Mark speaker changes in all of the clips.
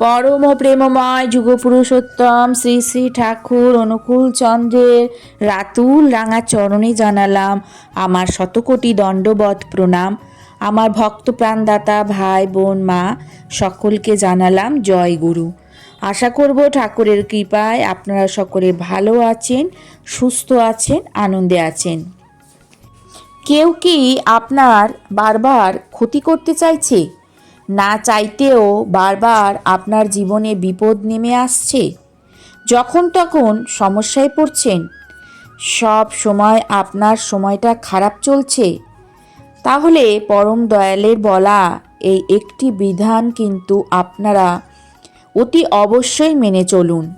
Speaker 1: পরম প্রেমময় যুগপুরুষোত্তম শ্রী শ্রী ঠাকুর অনুকূল চন্দ্রের রাতুল রাঙা চরণে জানালাম আমার শতকোটি দণ্ডবধ প্রণাম। আমার ভক্ত প্রাণদাতা ভাই, বোন, মা, সকলকে জানালাম জয় গুরু। আশা করব ঠাকুরের কৃপায় আপনারা সকলে ভালো আছেন, সুস্থ আছেন, আনন্দে আছেন। কেউ কি আপনার বারবার ক্ষতি করতে চাইছে? না চাইতেও বারবার আপনার জীবনে বিপদ নেমে আসছে? যখন তখন সমস্যায় পড়ছেন। সব সময় আপনার সময়টা খারাপ চলছে। তাহলে পরম দয়ালের বলা এই একটি বিধান কিন্তু আপনারা অতি অবশ্যই মেনে চলুন।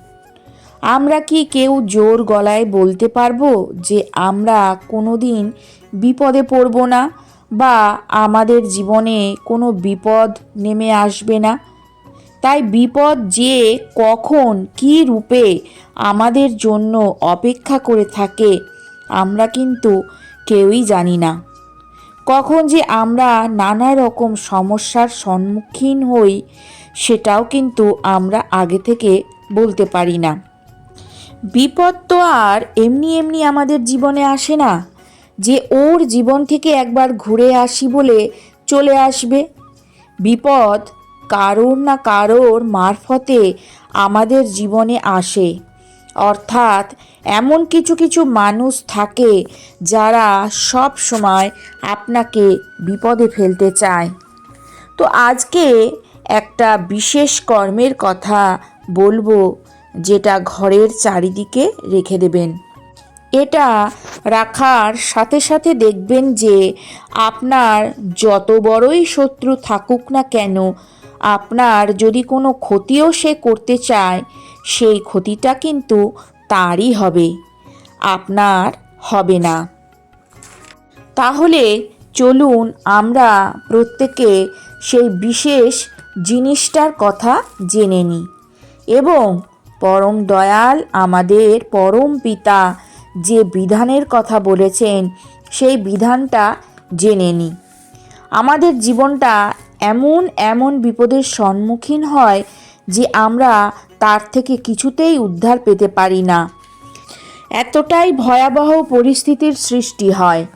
Speaker 1: আমরা কি কেউ জোর গলায় বলতে পারব যে আমরা কোনো দিন বিপদে পড়ব না? বা আমাদের জীবনে কোনো বিপদ নেমে আসবে না। তাই বিপদ যে কখন, কী রূপে আমাদের জন্য অপেক্ষা করে থাকে, আমরা কিন্তু কেউই জানি না। কখন যে আমরা নানা রকম সমস্যার সম্মুখীন হই, সেটাও কিন্তু আমরা আগে থেকে বলতে পারি না। বিপদ তো আর এমনি এমনি আমাদের জীবনে আসে না। যে ওর জীবন থেকে একবার ঘুরে আসি বলে চলে আসবে। বিপদ কারোর না কারোর মারফতে আমাদের জীবনে আসে। অর্থাৎ এমন কিছু কিছু মানুষ থাকে যারা সব সময় আপনাকে বিপদে ফেলতে চায়। তো আজকে একটা বিশেষ কর্মের কথা বলব, যেটা ঘরের চারিদিকে রেখে দেবেন। এটা রাখার সাথে সাথে দেখবেন যে আপনার যত বড়ই শত্রু থাকুক না কেন, আপনার যদি কোনো ক্ষতিও সে করতে চায়, সেই ক্ষতিটা কিন্তু তারই হবে, আপনার হবে না। তাহলে চলুন আমরা প্রত্যেকে সেই বিশেষ জিনিসটার কথা জেনে নিই এবং পরম দয়াল আমাদের পরম পিতা যে বিধানের কথা বলেছেন, সেই বিধানটা জেনে নিই আমাদের জীবনটা এমন এমন বিপদের সম্মুখীন হয় যে আমরা তার থেকে কিছুতেই উদ্ধার পেতে পারি না। এতটাই ভয়াবহ পরিস্থিতির সৃষ্টি হয়।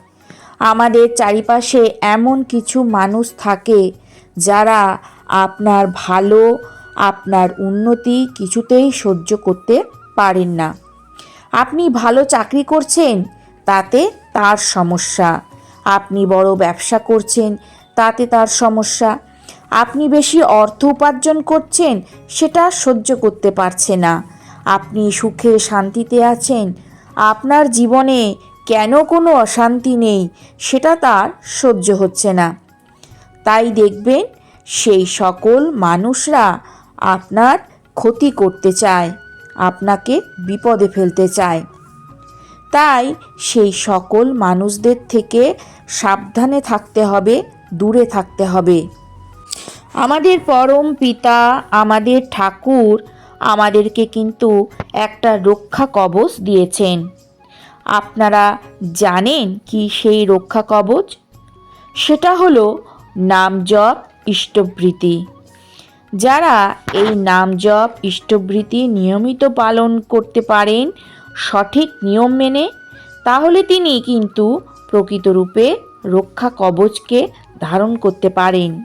Speaker 1: আমাদের চারিপাশে এমন কিছু মানুষ থাকে যারা আপনার ভালো, আপনার উন্নতি কিছুতেই সহ্য করতে পারেন না। আপনি ভালো চাকরি করছেন, তাতে তার সমস্যা। আপনি বড় ব্যবসা করছেন, তাতে তার সমস্যা। আপনি বেশি অর্থ উপার্জন করছেন, সেটা সহ্য করতে পারছে না। আপনি সুখে শান্তিতে আছেন, আপনার জীবনে কেন কোনো অশান্তি নেই, সেটা তার সহ্য হচ্ছে না। তাই দেখবেন, সেই সকল মানুষরা আপনার ক্ষতি করতে চায়। আপনাকে বিপদে ফেলতে চায়। তাই সেই সকল মানুষদের থেকে সাবধানে থাকতে হবে, দূরে থাকতে হবে। আমাদের পরম পিতা, আমাদের ঠাকুর আমাদেরকে কিন্তু একটা রক্ষা কবচ দিয়েছেন। আপনারা জানেন কি সেই রক্ষা কবচ? সেটা হলো নাম জপ ইষ্টবৃতি যারা এই নাম জপ ইষ্টবৃতি নিয়মিত পালন করতে পারেন, সঠিক নিয়ম মেনে, তাহলে তিনি কিন্তু প্রকৃতরূপে রক্ষা কবচকে ধারণ করতে পারেন।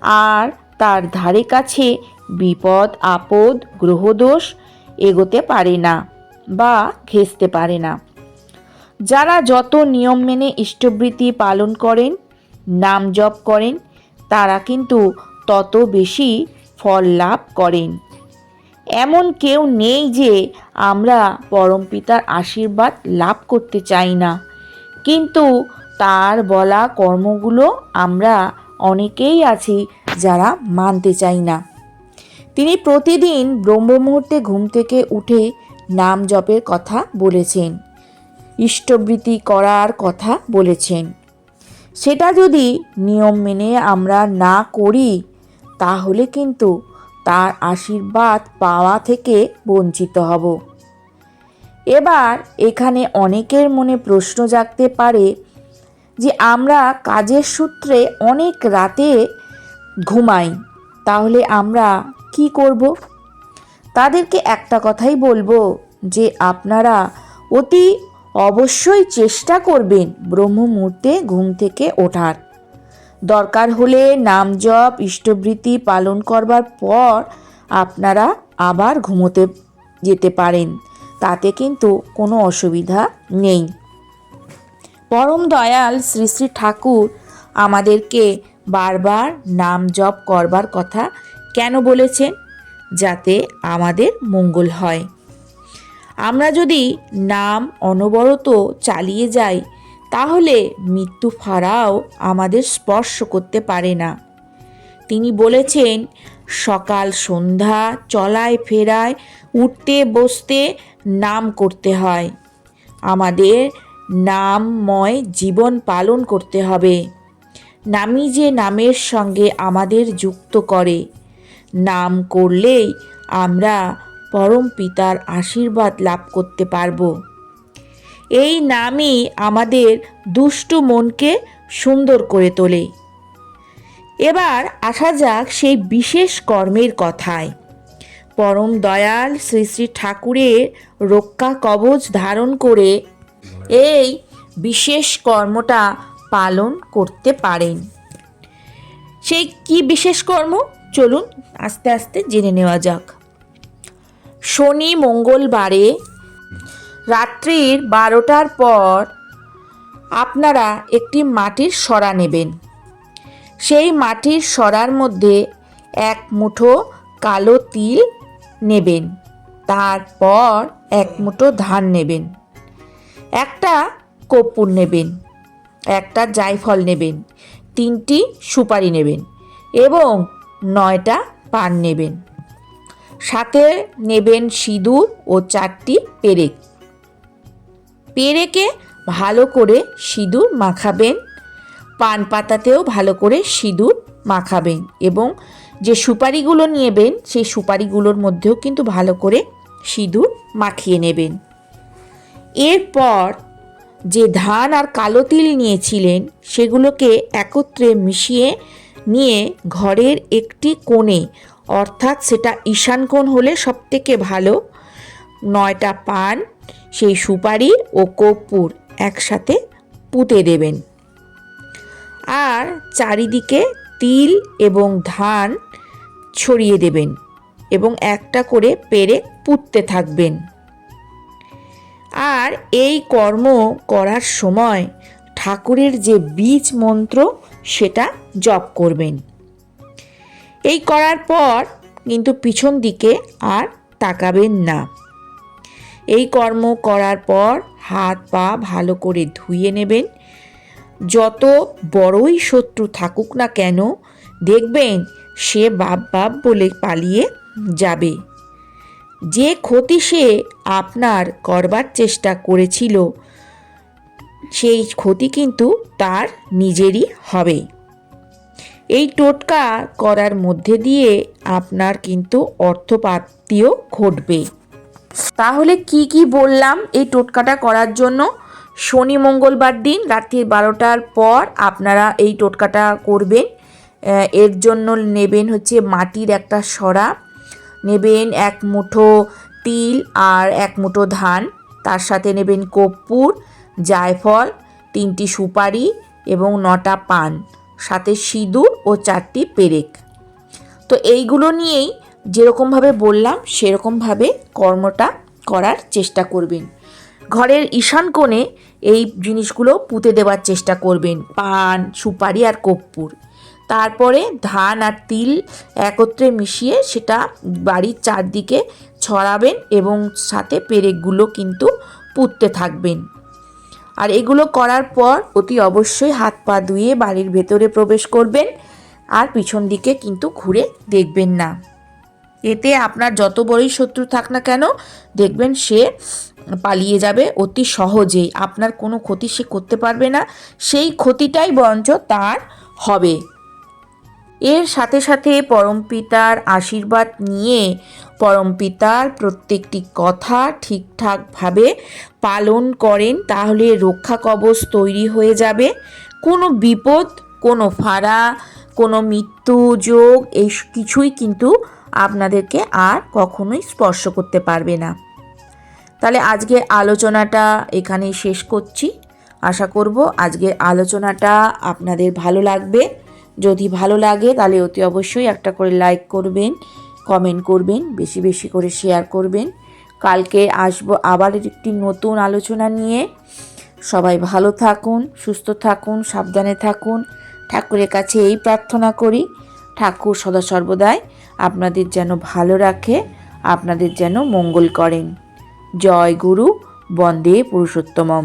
Speaker 1: আর তার ধারে কাছে বিপদ, আপদ, গ্রহদোষ এগোতে পারে না বা ঘেঁষতে পারে না। যারা যত নিয়ম মেনে ইষ্টবৃত্তি পালন করেন নাম জপ করেন, তারা কিন্তু তত বেশি ফল লাভ করেন। এমন কেউ নেই যে আমরা পরমপিতার আশীর্বাদ লাভ করতে চাই না। কিন্তু তার বলা কর্মগুলো আমরা অনেকেই আছি যারা মানতে চাই না। তিনি প্রতিদিন ব্রহ্ম মুহূর্তে ঘুম থেকে উঠে নাম জপের কথা বলেছেন, ইষ্টবৃত্তি করার কথা বলেছেন। সেটা যদি নিয়ম মেনে আমরা না করি তাহলে কিন্তু তার আশীর্বাদ পাওয়া থেকে বঞ্চিত হব। এবার এখানে অনেকের মনে প্রশ্ন জাগতে পারে যে আমরা কাজের সূত্রে অনেক রাতে ঘুমাই, তাহলে আমরা কি করব? তাদেরকে একটা কথাই বলব যে আপনারা অতি অবশ্যই চেষ্টা করবেন ব্রহ্ম মুহূর্তে ঘুম থেকে ওঠার। দরকার হলে নাম জপ, ইষ্টবৃত্তি পালন করবার পর আপনারা আবার ঘুমোতে যেতে পারেন। তাতে কিন্তু কোনো অসুবিধা নেই। পরম দয়াল শ্রী শ্রী ঠাকুর আমাদেরকে বারবার নাম জপ করবার কথা কেন বলেছেন? যাতে আমাদের মঙ্গল হয়। আমরা যদি নাম অনবরত চালিয়ে যাই তাহলে মৃত্যু ফাড়াও আমাদের স্পর্শ করতে পারে না। তিনি বলেছেন, সকাল সন্ধ্যা চলায় ফেরায় উঠতে বসতে নাম করতে হয়। আমাদের নামময় জীবন পালন করতে হবে। নামই যে নামের সঙ্গে আমাদের যুক্ত করে, নাম করলেই আমরা পরম পিতার আশীর্বাদ লাভ করতে পারব। এই নামই আমাদের দুষ্টু মনকে সুন্দর করে তোলে। এবার আসা যাক সেই বিশেষ কর্মের কথায়। পরম দয়াল শ্রী শ্রী ঠাকুরের রক্ষা কবচ ধারণ করে এই বিশেষ কর্মটা পালন করতে পারেন। সেই কি বিশেষ কর্ম? চলুন আস্তে আস্তে জেনে নেওয়া যাক। শনি মঙ্গলবারে রাত্রির বারোটার পর আপনারা একটি মাটির সরা নেবেন। সেই মাটির সরার মধ্যে এক মুঠো কালো তিল নেবেন। তারপর এক মুঠো ধান নেবেন। একটা কর্পূর নেবেন। একটা জায়ফল নেবেন। তিনটি সুপারি নেবেন এবং নয়টা পান নেবেন। সাথে নেবেন সিঁদুর ও চারটি পেরেক। পেরেকে ভালো করে সিঁদুর মাখাবেন। পান পাতাতেও ভালো করে সিঁদুর মাখাবেন এবং যে সুপারিগুলো নেবেন, সেই সুপারিগুলোর মধ্যেও কিন্তু ভালো করে সিঁদুর মাখিয়ে নেবেন। এরপর যে ধান আর কালো তিল নিয়েছিলেন, সেগুলোকে একত্রে মিশিয়ে নিয়ে ঘরের একটি কোণে, অর্থাৎ সেটা ঈশান কোণ হলে সবথেকে ভালো নয়টা পান, সেই সুপারি ও কর্পূর একসাথে পুঁতে দেবেন। আর চারিদিকে তিল এবং ধান ছড়িয়ে দেবেন এবং একটা করে পেরে পুঁততে থাকবেন। আর এই কর্ম করার সময় ঠাকুরের যে বীজ মন্ত্র, সেটা জপ করবেন। এই করার পর কিন্তু পিছন দিকে আর তাকাবেন না। এই কর্ম করার পর হাত পা ভালো করে ধুয়ে নেবেন। যত বড়ই শত্রু থাকুক না কেন, দেখবেন সে বাপ বাপ বলে পালিয়ে যাবে। যে ক্ষতি সে আপনার করবার চেষ্টা করেছিল, সেই ক্ষতি কিন্তু তার নিজেরই হবে। এই টোটকা করার মধ্যে দিয়ে আপনার কিন্তু অর্থপ্রাপ্তিও ঘটবে। তাহলে কি কি বললাম এই টোটকাটা করার জন্য? শনি মঙ্গলবার দিন রাত্রি বারোটার পর আপনারা এই টোটকাটা করবেন। এর জন্য নেবেন হচ্ছে মাটির একটা সরা, নেবেন এক মুঠো তিল আর এক মুঠো ধান, তার সাথে নেবেন কর্পূর, জায়ফল, তিনটি সুপারি এবং নটা পান, সাথে সিঁদুর ও চারটি পেরেক। তো এইগুলো নিয়েই যেরকমভাবে বললাম সেরকমভাবে কর্মটা করার চেষ্টা করবেন। ঘরের ঈশান কোণে এই জিনিসগুলো পুঁতে দেওয়ার চেষ্টা করবেন, পান, সুপারি আর কর্পূর। তারপরে ধান আর তিল একত্রে মিশিয়ে সেটা বাড়ির চারদিকে ছড়াবেন এবং সাথে পেরেকগুলো কিন্তু পুঁততে থাকবেন। আর এগুলো করার পর অতি অবশ্যই হাত পা ধুয়ে বাড়ির ভেতরে প্রবেশ করবেন, আর পিছন দিকে কিন্তু ঘুরে দেখবেন না। এতে আপনার যত বড়ই শত্রু থাক না কেন, দেখবেন সে পালিয়ে যাবে অতি সহজেই। আপনার কোনো ক্ষতি সে করতে পারবে না, সেই ক্ষতিটাই বরঞ্চ তার হবে। এর সাথে সাথে পরমপিতার আশীর্বাদ নিয়ে পরমপিতার প্রত্যেকটি কথা ঠিকঠাকভাবে পালন করেন, তাহলে রক্ষা কবচ তৈরি হয়ে যাবে। কোনো বিপদ, কোনো ফাড়া কোনো মৃত্যু, যোগ এই কিছুই কিন্তু আপনাদেরকে আর কখনোই স্পর্শ করতে পারবে না। তাহলে আজকের আলোচনাটা এখানেই শেষ করছি। আশা করব আজকের আলোচনাটা আপনাদের ভালো লাগবে। যদি ভালো লাগে তাহলে অতি অবশ্যই একটা করে লাইক করবেন কমেন্ট করবেন, বেশি বেশি করে শেয়ার করবেন। কালকে আসব আবার একটি নতুন আলোচনা নিয়ে। সবাই ভালো থাকুন, সুস্থ থাকুন, সাবধানে থাকুন। ঠাকুরের কাছে এই প্রার্থনা করি, ঠাকুর সদা সর্বদাই আপনাদের যেন ভালো রাখে, আপনাদের যেন মঙ্গল করেন। জয় গুরু, বন্দে পুরুষোত্তমম।